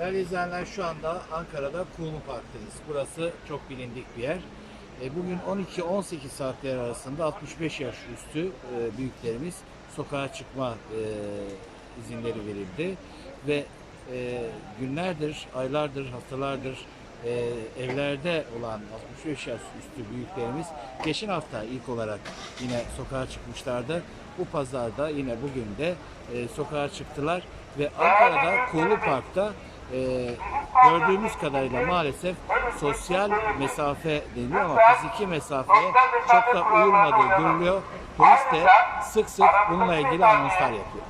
Değerli izleyenler şu anda Ankara'da Kuğulu Park'tayız. Burası çok bilindik bir yer. E, Bugün 12-18 saatler arasında 65 yaş üstü e, büyüklerimiz sokağa çıkma e, izinleri verildi. Ve günlerdir, aylardır, haftalardır evlerde olan 65 yaş üstü büyüklerimiz geçen hafta ilk olarak yine sokağa çıkmışlardı. Bu pazarda yine bugün de sokağa çıktılar ve Ankara'da Kuğulu Park'ta e, gördüğümüz kadarıyla maalesef sosyal mesafe deniliyor ama fiziki mesafeye çok da uyulmadığı görülüyor. Polis de sık sık bununla ilgili anonslar yapıyor.